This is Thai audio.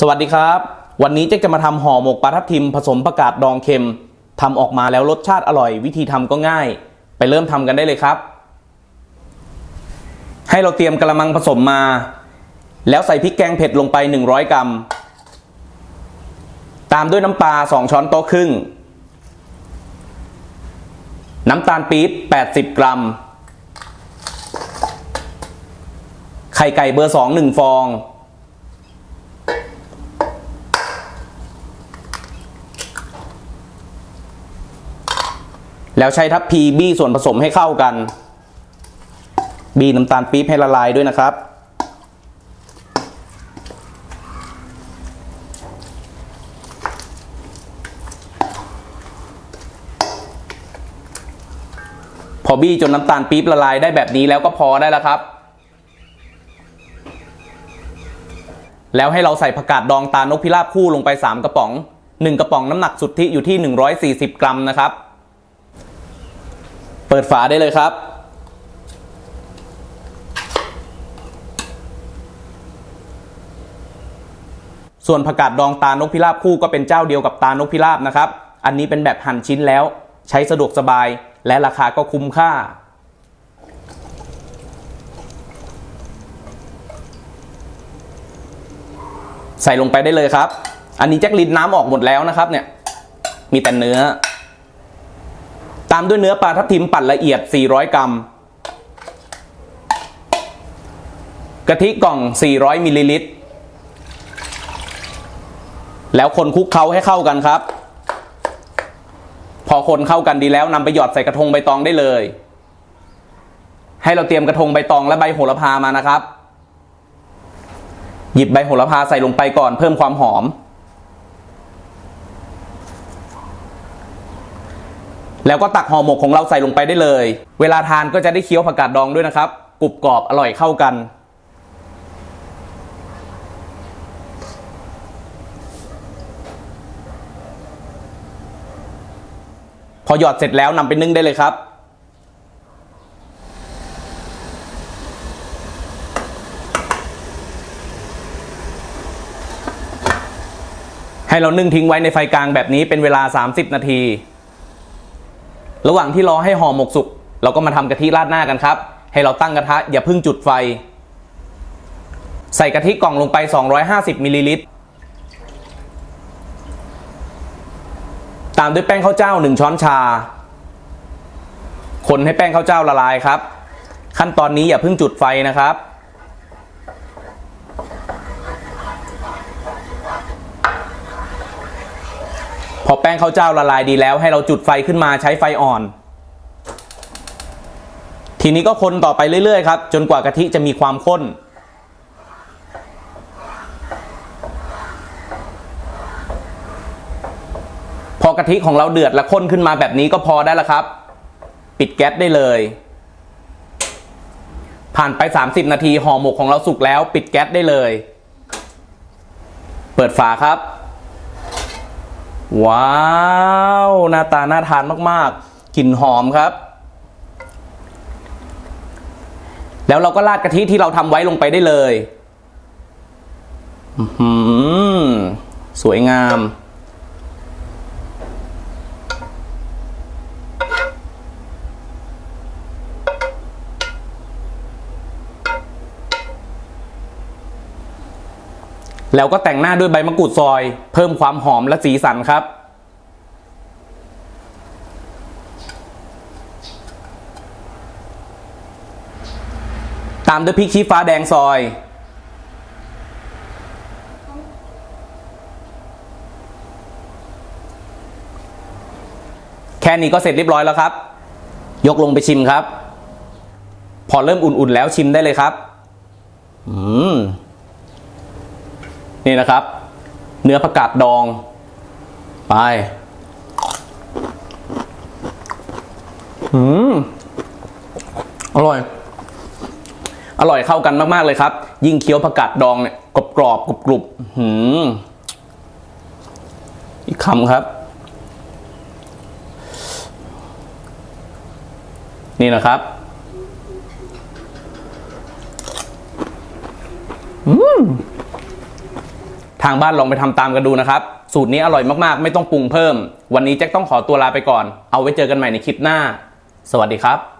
สวัสดีครับ วันนี้เจ๊จะมาทำห่อหมกปลาทับทิมผสมประกาศดองเค็มทำออกมาแล้วรสชาติอร่อย วิธีทำก็ง่าย ไปเริ่มทำกันได้เลยครับ ให้เราเตรียมกระมังผสมมา แล้วใส่พริกแกงเผ็ดลงไป 100 กรัม ตามด้วยน้ำปลา 2 ช้อนโต๊ะครึ่ง น้ำตาลปี๊บ 80 กรัม ไข่ไก่เบอร์ 2 1 ฟอง แล้วใช้ทัพพีบี้ส่วนผสมให้เข้ากัน บีน้ำตาลปี๊บให้ละลายด้วยนะครับ พอบี้จนน้ำตาลปี๊บละลายได้แบบนี้แล้วก็พอได้แล้วครับ แล้วให้เราใส่ผักกาดดองตาลนกพิราบคู่ลงไป 3 กระป๋อง 1 กระป๋องน้ำหนักสุทธิอยู่ที่ 140 กรัมนะครับ ปิดฝาได้เลยครับ ส่วนผักกาดดองตาลนกพิราบคู่ก็เป็นเจ้าเดียวกับตาลนกพิราบนะครับ อันนี้เป็นแบบหั่นชิ้นแล้ว ใช้สะดวกสบายและราคาก็คุ้มค่า ใส่ลงไปได้เลยครับ อันนี้แจ็คลินน้ำออกหมดแล้วนะครับเนี่ย มีแต่เนื้อ ตามด้วยเนื้อปลาทับทิมปั่นละเอียด 400 กรัม กะทิกล่อง 400 มิลลิลิตร แล้วคนคลุกเคล้าให้เข้ากันครับ พอคนเข้ากันดีแล้วนำไปหยอดใส่กระทงใบตองได้เลย ให้เราเตรียมกระทงใบตองและใบโหระพามานะครับ หยิบใบโหระพาใส่ลงไปก่อนเพิ่มความหอม แล้วก็ตักห่อหมกของเราใส่ลงไปได้เลย เวลาทานก็จะได้เคี้ยวผักกาดดองด้วยนะครับกรุบกรอบอร่อยเข้ากัน พอหยอดเสร็จแล้วนำไปนึ่งได้เลยครับให้เรานึ่งทิ้งไว้ในไฟกลางแบบนี้เป็นเวลา 30 นาที ระหว่างที่รอให้ห่อหมกสุกเราก็มาทำกะทิราดหน้ากันครับ ให้เราตั้งกระทะอย่าเพิ่งจุดไฟ ใส่กะทิกล่องลงไป 250มิลลิลิตรตามด้วยแป้งข้าวเจ้า 1 ช้อนชา คนให้แป้งข้าวเจ้าละลายครับ ขั้นตอนนี้อย่าเพิ่งจุดไฟนะครับ พอแป้งข้าวเจ้าละลายดีแล้วให้เราจุดไฟขึ้นมาใช้ไฟอ่อน ทีนี้ก็คนต่อไปเรื่อยๆครับ จนกว่ากะทิจะมีความข้น พอกะทิของเราเดือดและข้นขึ้นมาแบบนี้ก็พอได้แล้วครับ ปิดแก๊สได้เลย ผ่านไป 30 นาทีห่อหมกของเราสุกแล้ว ปิดแก๊สได้เลย เปิดฝาครับ ว้าวหน้าตาน่าทานมากๆกลิ่นหอมครับ แล้วเราก็ราดกะทิที่เราทำไว้ลงไปได้เลยอื้อหือสวยงาม แล้วก็แต่งหน้าด้วยใบมะกรูดซอย เพิ่มความหอมและสีสันครับ ตามด้วยพริกชี้ฟ้าแดงซอย แค่นี้ก็เสร็จเรียบร้อยแล้วครับ ยกลงไปชิมครับ พอเริ่มอุ่นๆแล้วชิมได้เลยครับ อืม นี่นะครับ เนื้อผักกาดดอง ไปอืมอร่อย อร่อยเข้ากันมาก ๆ เลยครับ ยิ่งเคี้ยวผักกาดดองเนี่ยกรอบกรอบกรุบกรุบหืมอีกคำครับ นี่นะครับอืม ทางบ้านลองไปทำตามกันดูนะครับ สูตรนี้อร่อยมากๆ ไม่ต้องปรุงเพิ่ม วันนี้แจ็คต้องขอตัวลาไปก่อน เอาไว้เจอกันใหม่ในคลิปหน้า สวัสดีครับ